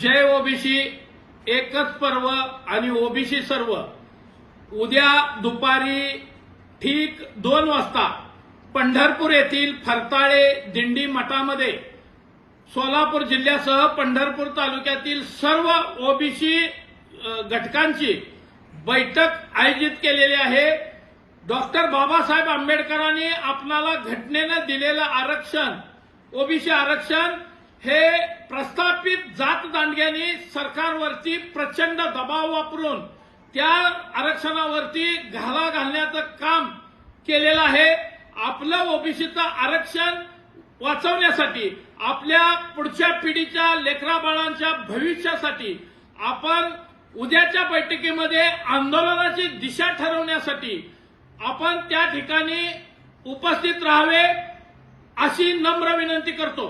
जय OBC एकच पर्व आणि ओबीसी सर्व. उद्या दुपारी ठीक दोन वाजता पंढरपूर येथील फरताळे दिंडी मठामध्ये सोलापूर जिल्ह्यासह पंढरपूर तालुक्यातील सर्व ओबीसी घटकांची बैठक आयोजित केलेली आहे. डॉक्टर बाबासाहेब आंबेडकरांनी आपणाला घटनेनं दिलेलं आरक्षण ओबीसी आरक्षण हे प्रस्ताव जात दांडग्यांनी सरकारवरती प्रचंड दबाव वापरून त्या आरक्षणावरती घाला घालण्याचं काम केलेलं आहे. आपलं ओबीसीचं आरक्षण वाचवण्यासाठी आपल्या पुढच्या पिढीच्या लेकराबाळांच्या भविष्यासाठी आपण उद्याच्या बैठकीमध्ये आंदोलनाची दिशा ठरवण्यासाठी आपण त्या ठिकाणी उपस्थित राहावे अशी नम्र विनंती करतो.